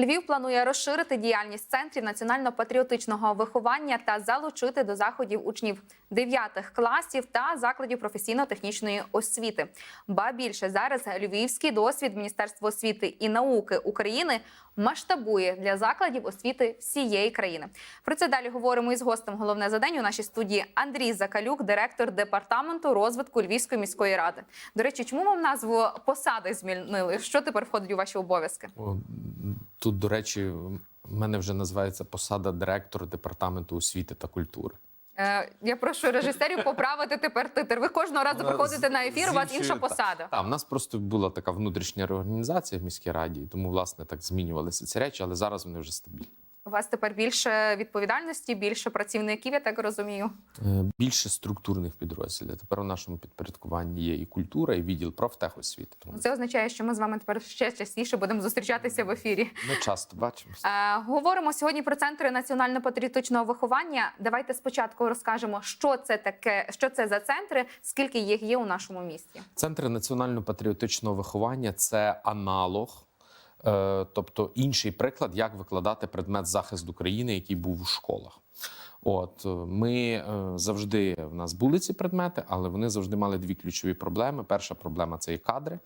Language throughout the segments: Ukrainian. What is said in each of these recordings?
Львів планує розширити діяльність центрів національно-патріотичного виховання та залучити до заходів учнів 9 класів та закладів професійно-технічної освіти. Ба більше зараз львівський досвід Міністерства освіти і науки України масштабує для закладів освіти всієї країни. Про це далі говоримо із гостем. Головне за день у нашій студії Андрій Закалюк, директор департаменту розвитку Львівської міської ради. До речі, чому вам назву посади змінили? Що тепер входить у ваші обов'язки? Тут, до речі, в мене вже називається посада директора департаменту освіти та культури. Е, я прошу режисерів поправити тепер титр. Ви кожного разу приходите на ефір. У вас інша посада. Так, в нас просто була така внутрішня реорганізація в міській раді, тому власне так змінювалися ці речі, але зараз вони вже стабільні. У вас тепер більше відповідальності, більше працівників. Я так розумію. Е, Більше структурних підрозділів. Тепер у нашому підпорядкуванні є і культура, і відділ профтехосвіти. Тому Це означає, що ми з вами тепер ще частіше будемо зустрічатися в ефірі. ми часто бачимося. Е, говоримо сьогодні про центри національно-патріотичного виховання. Давайте спочатку розкажемо, що це таке, що це за центри, скільки їх є у нашому місті. Центри національно-патріотичного виховання це аналог, тобто інший приклад, як викладати предмет захист України, який був у школах. От е, ми е, завжди в нас були ці предмети, але вони завжди мали дві ключові проблеми. Перша проблема це і кадри,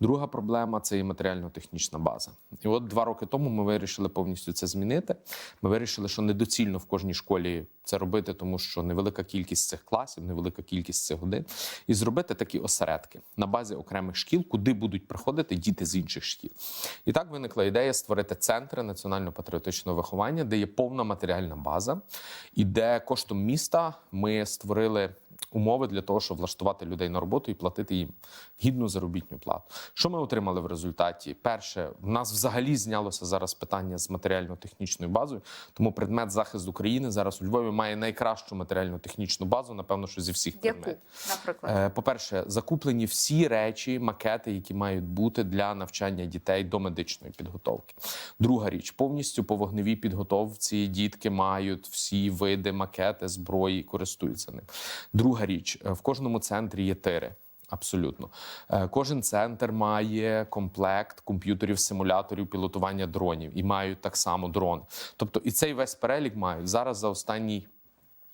друга проблема це і матеріально-технічна база. І от два роки тому ми вирішили повністю це змінити. Ми вирішили, що недоцільно в кожній школі це робити, тому що невелика кількість цих класів, невелика кількість цих годин, і зробити такі осередки на базі окремих шкіл, куди будуть приходити діти з інших шкіл. І так виникла ідея створити центри національно-патріотичного виховання, де є повна матеріальна база, і де коштом міста ми створили. Умови для того, щоб влаштувати людей на роботу і платити їм гідну заробітну плату. Що ми отримали в результаті? Перше, в нас взагалі знялося зараз питання з матеріально-технічною базою. Тому предмет захист України зараз у Львові має найкращу матеріально-технічну базу, напевно, що зі всіх предметів. наприклад, Е, По-перше, закуплені всі речі, макети, які мають бути для навчання дітей до медичної підготовки. Друга річ, повністю по вогневій підготовці дітки мають всі види макети, зброї, користуються ним. Друга річ, е, в кожному центрі є тири. Абсолютно, Е, кожен центр має комплект комп'ютерів, симуляторів пілотування дронів і мають так само дрон. Тобто, і цей весь перелік мають зараз за останній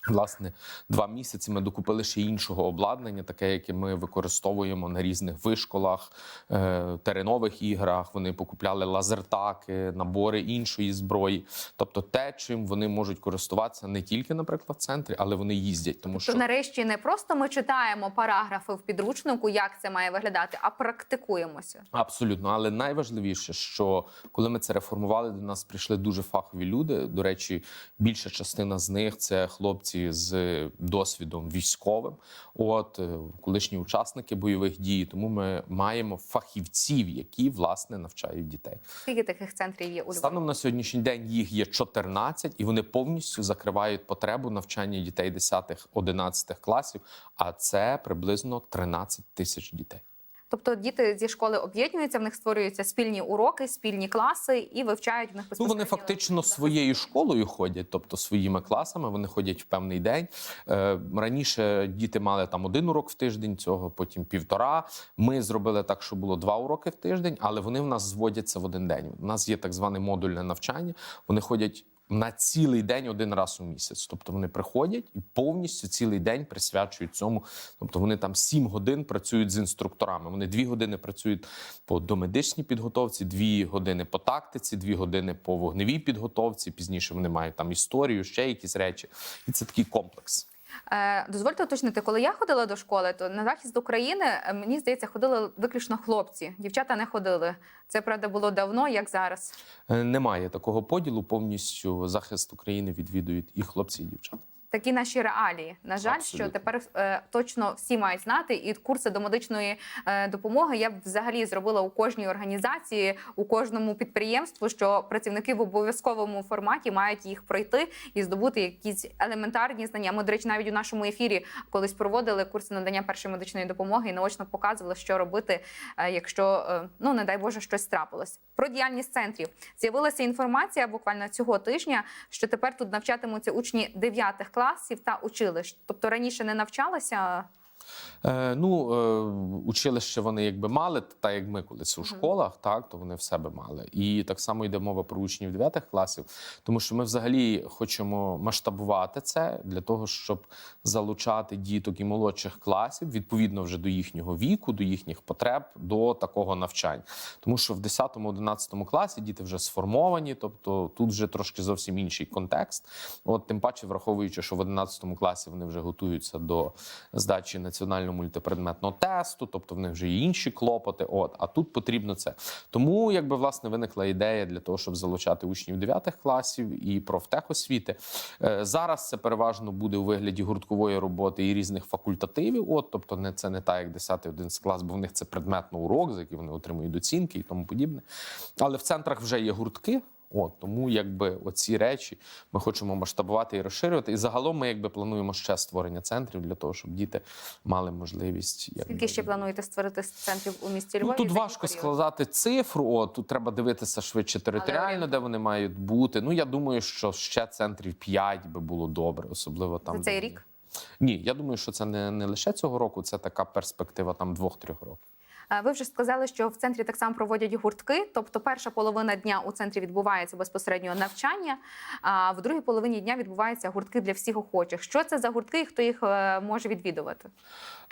Власне, два місяці ми докупили ще іншого обладнання, таке, яке ми використовуємо на різних вишколах, е, теренових іграх. Вони покупляли лазертаки, набори іншої зброї. Тобто, те, чим вони можуть користуватися не тільки, наприклад, в центрі, але вони їздять. Тому що що нарешті не просто ми читаємо параграфи в підручнику, як це має виглядати, а практикуємося. Абсолютно, але найважливіше, що коли ми це реформували, до нас прийшли дуже фахові люди. До речі, більша частина з них це хлопці з досвідом військовим, от е, колишні учасники бойових дій. Тому ми маємо фахівців, які власне навчають дітей. Скільки таких центрів є у Львові? Станом на сьогоднішній день їх є 14, і вони повністю закривають потребу навчання дітей 10-11 класів. А це приблизно 13 тисяч дітей. Тобто діти зі школи об'єднуються, в них створюються спільні уроки, спільні класи і вивчають в них Ну, вони фактично своєю школою ходять, тобто своїми класами. Вони ходять в певний день. Е, раніше діти мали там один урок в тиждень, цього потім півтора. Ми зробили так, що було два уроки в тиждень, але вони в нас зводяться в один день. У нас є так зване модульне навчання. Вони ходять. На цілий день один раз у місяць, тобто вони приходять і повністю цілий день присвячують цьому. Тобто вони там сім годин працюють з інструкторами. Вони дві години працюють по домедичній підготовці, дві години по тактиці, дві години по вогневій підготовці. Пізніше вони мають там історію, ще якісь речі, і це такий комплекс. Е, дозвольте уточнити, коли я ходила до школи, то на захист України е, мені здається, ходили виключно хлопці. Дівчата не ходили. Це правда було давно, як зараз. Е, Немає такого поділу. Повністю захист України відвідують і хлопці, і дівчата. Такі наші реалії. На жаль, Абсолютно. що тепер е, точно всі мають знати, і курси до медичної е, допомоги я б взагалі зробила у кожній організації, у кожному підприємству, що працівники в обов'язковому форматі мають їх пройти і здобути якісь елементарні знання. Ми, до речі, навіть у нашому ефірі колись проводили курси надання першої медичної допомоги і наочно показували, що робити, е, якщо е, ну не дай Боже щось трапилось. Про діяльність центрів з'явилася інформація буквально цього тижня, що тепер тут навчатимуться учні 9 класів та училищ. Тобто раніше не навчалися Е, ну, е, училище вони якби мали, так як ми колись у школах, так, то вони в себе мали. І так само йде мова про учнів 9 класів, тому що ми взагалі хочемо масштабувати це для того, щоб залучати діток і молодших класів відповідно вже до їхнього віку, до їхніх потреб, до такого навчання. Тому що в 10-11 класі діти вже сформовані, тобто тут вже трошки зовсім інший контекст. От тим паче, враховуючи, що в 11 класі вони вже готуються до здачі національного мультипредметного тесту, тобто в них вже є інші клопоти. От а тут потрібно це. Тому якби власне виникла ідея для того, щоб залучати учнів 9 класів і профтехосвіти. Е, Зараз це переважно буде у вигляді гурткової роботи і різних факультативів. От, тобто, не це не так, як 10-11 клас, бо в них це предметно урок, за який вони отримують оцінки і тому подібне. Але в центрах вже є гуртки. От тому, якби оці речі ми хочемо масштабувати і розширювати. І загалом ми якби плануємо ще створення центрів для того, щоб діти мали можливість. Якби, Скільки ще плануєте створити центрів у місті Львові? Ну, тут важко період? складати цифру. О, тут треба дивитися швидше територіально, орієнтовно. де вони мають бути. Ну я думаю, що ще центрів 5 би було добре, особливо там За цей де- рік? Ні, я думаю, що це не, не лише цього року, це така перспектива там двох-трьох років. Е, Ви вже сказали, що в центрі так само проводять гуртки. Тобто, перша половина дня у центрі відбувається безпосередньо навчання, а в другій половині дня відбуваються гуртки для всіх охочих. Що це за гуртки і хто їх е, може відвідувати?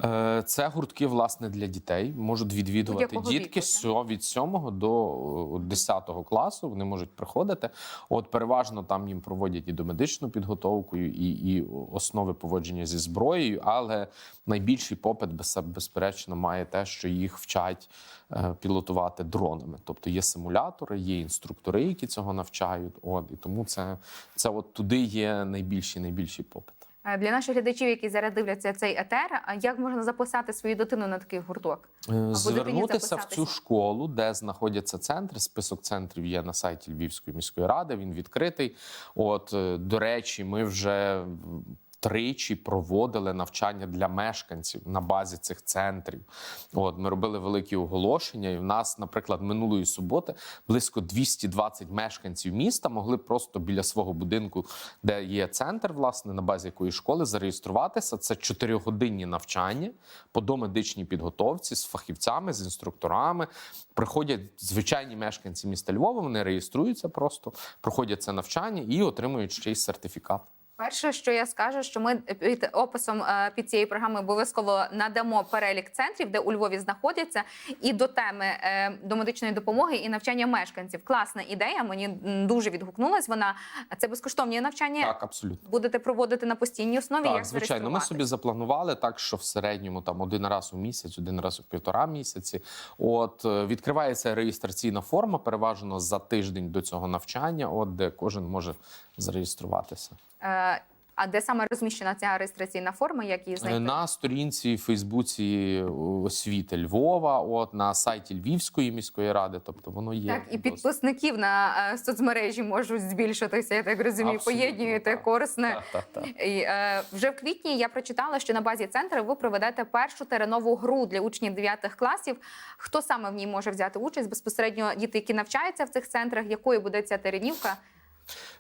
Е, Це гуртки власне для дітей. Можуть відвідувати дітки віку, від 7 до 10 класу. Вони можуть приходити. От переважно там їм проводять і домедичну підготовку, і, і основи поводження зі зброєю. Але найбільший попит без- безперечно має те, що їх вчать е, пілотувати дронами. Тобто є симулятори, є інструктори, які цього навчають. От і тому це, це от туди є найбільший найбільший попит. Е, Для наших глядачів, які зараз дивляться цей етер, а як можна записати свою дитину на такий гурток? Е, Звернутися в цю школу, де знаходяться центри. Список центрів є на сайті Львівської міської ради. Він відкритий. От е, до речі, ми вже тричі проводили навчання для мешканців на базі цих центрів. От ми робили великі оголошення, і в нас, наприклад, минулої суботи близько 220 мешканців міста могли просто біля свого будинку, де є центр, власне, на базі якої школи, зареєструватися. Це чотирьохгодинні навчання по домедичній підготовці з фахівцями, з інструкторами. Приходять звичайні мешканці міста Львова. Вони реєструються просто, проходять це навчання і отримують ще й сертифікат. Перше, що я скажу, що ми під описом е, під цією програмою обов'язково надамо перелік центрів, де у Львові знаходяться, і до теми е, до медичної допомоги і навчання мешканців. Класна ідея. Мені дуже відгукнулась. Вона це безкоштовні навчання. Так, абсолютно. Будете проводити на постійній основі. Так, як звичайно, ми собі запланували так, що в середньому там один раз у місяць, один раз у півтора місяці. От е, відкривається реєстраційна форма, переважно за тиждень до цього навчання, от де кожен може зареєструватися. Е, А де саме розміщена ця реєстраційна форма? Як її знайти? На сторінці в Фейсбуці освіти Львова, от на сайті Львівської міської ради. Тобто воно є Так, і підписників на е, соцмережі можуть збільшитися. Я так розумію, так. корисне. Так, так, так. І, е, вже в квітні я прочитала, що на базі центру ви проведете першу теренову гру для учнів 9 класів. Хто саме в ній може взяти участь? Безпосередньо діти, які навчаються в цих центрах, якою буде ця теренівка?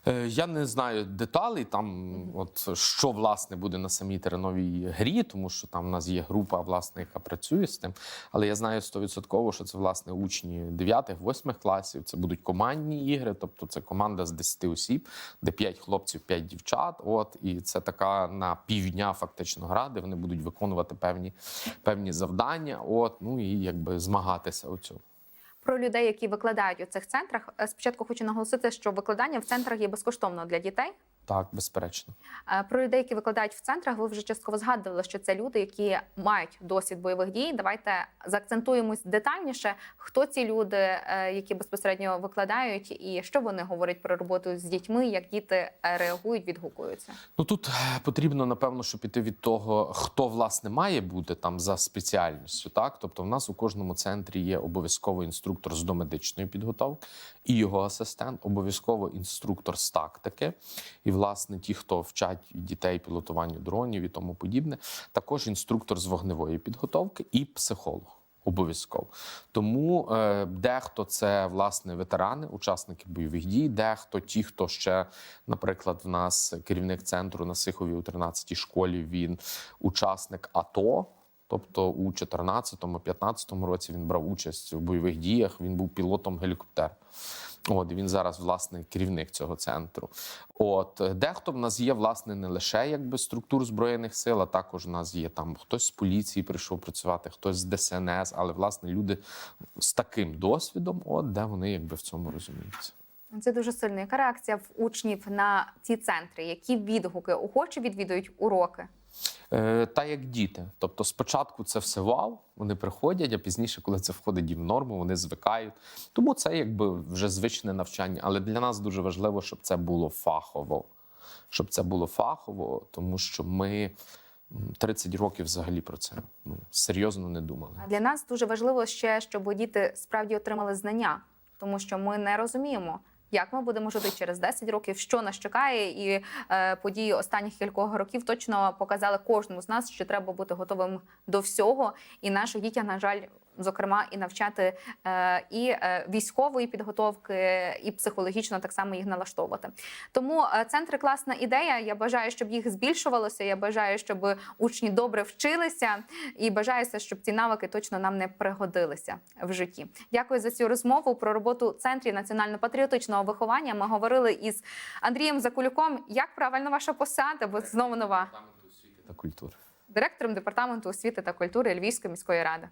Е, Я не знаю деталей там, от що власне буде на самій тереновій грі, тому що там у нас є група, власне, яка працює з тим. Але я знаю стовідсотково, що це власне учні 9-8 класів. Це будуть командні ігри, тобто це команда з 10 осіб, де 5 хлопців, 5 дівчат. От і це така на півдня фактично гра, де вони будуть виконувати певні, певні завдання. От ну і якби змагатися у цьому. Про людей, які викладають у цих центрах. Е, Спочатку хочу наголосити, що викладання в центрах є безкоштовно для дітей. Так, безперечно. Е, Про людей, які викладають в центрах, ви вже частково згадували, що це люди, які мають досвід бойових дій. Давайте заакцентуємось детальніше. Хто ці люди, е, які безпосередньо викладають, і що вони говорять про роботу з дітьми, як діти е, реагують, відгукуються? Ну тут потрібно напевно, щоб піти від того, хто власне має бути там за спеціальністю. Так, тобто, в нас у кожному центрі є обов'язково інструктор з домедичної підготовки і його асистент, обов'язково інструктор з тактики. І, власне, ті, хто вчать дітей пілотуванню дронів і тому подібне, також інструктор з вогневої підготовки і психолог. Обов'язково тому е, дехто це власне ветерани, учасники бойових дій, дехто ті, хто ще, наприклад, в нас керівник центру на Сихові у 13-й школі. Він учасник АТО. Тобто у 2014-2015 році він брав участь у бойових діях. Він був пілотом гелікоптера. От він зараз власне керівник цього центру. От дехто в нас є власне не лише якби структур збройних сил, а також в нас є там хтось з поліції прийшов працювати, хтось з ДСНС, але власне люди з таким досвідом, от де вони якби в цьому розуміються. Це дуже сильно. Яка реакція в учнів на ці центри? Які відгуки охочі відвідують уроки? Е, та як діти. Тобто, спочатку це все вау, вони приходять, а пізніше, коли це входить і в норму, вони звикають. Тому це якби вже звичне навчання. Але для нас дуже важливо, щоб це було фахово. Щоб це було фахово, тому що ми 30 років взагалі про це ну, серйозно не думали. А для нас дуже важливо ще, щоб діти справді отримали знання, тому що ми не розуміємо. Як ми будемо жити через 10 років, що нас чекає, і е, події останніх кількох років точно показали кожному з нас, що треба бути готовим до всього. І наших дітям, на жаль, зокрема, і навчати е, і е, військової підготовки, і психологічно так само їх налаштовувати. Тому е, центри класна ідея. Я бажаю, щоб їх збільшувалося. Я бажаю, щоб учні добре вчилися, і бажаюся, щоб ці навики точно нам не пригодилися в житті. Дякую за цю розмову про роботу центрів національно-патріотичного виховання. Ми говорили із Андрієм Закулюком. Як правильно ваша посада? Бо знову нова Та культури. директором департаменту освіти та культури Львівської міської ради.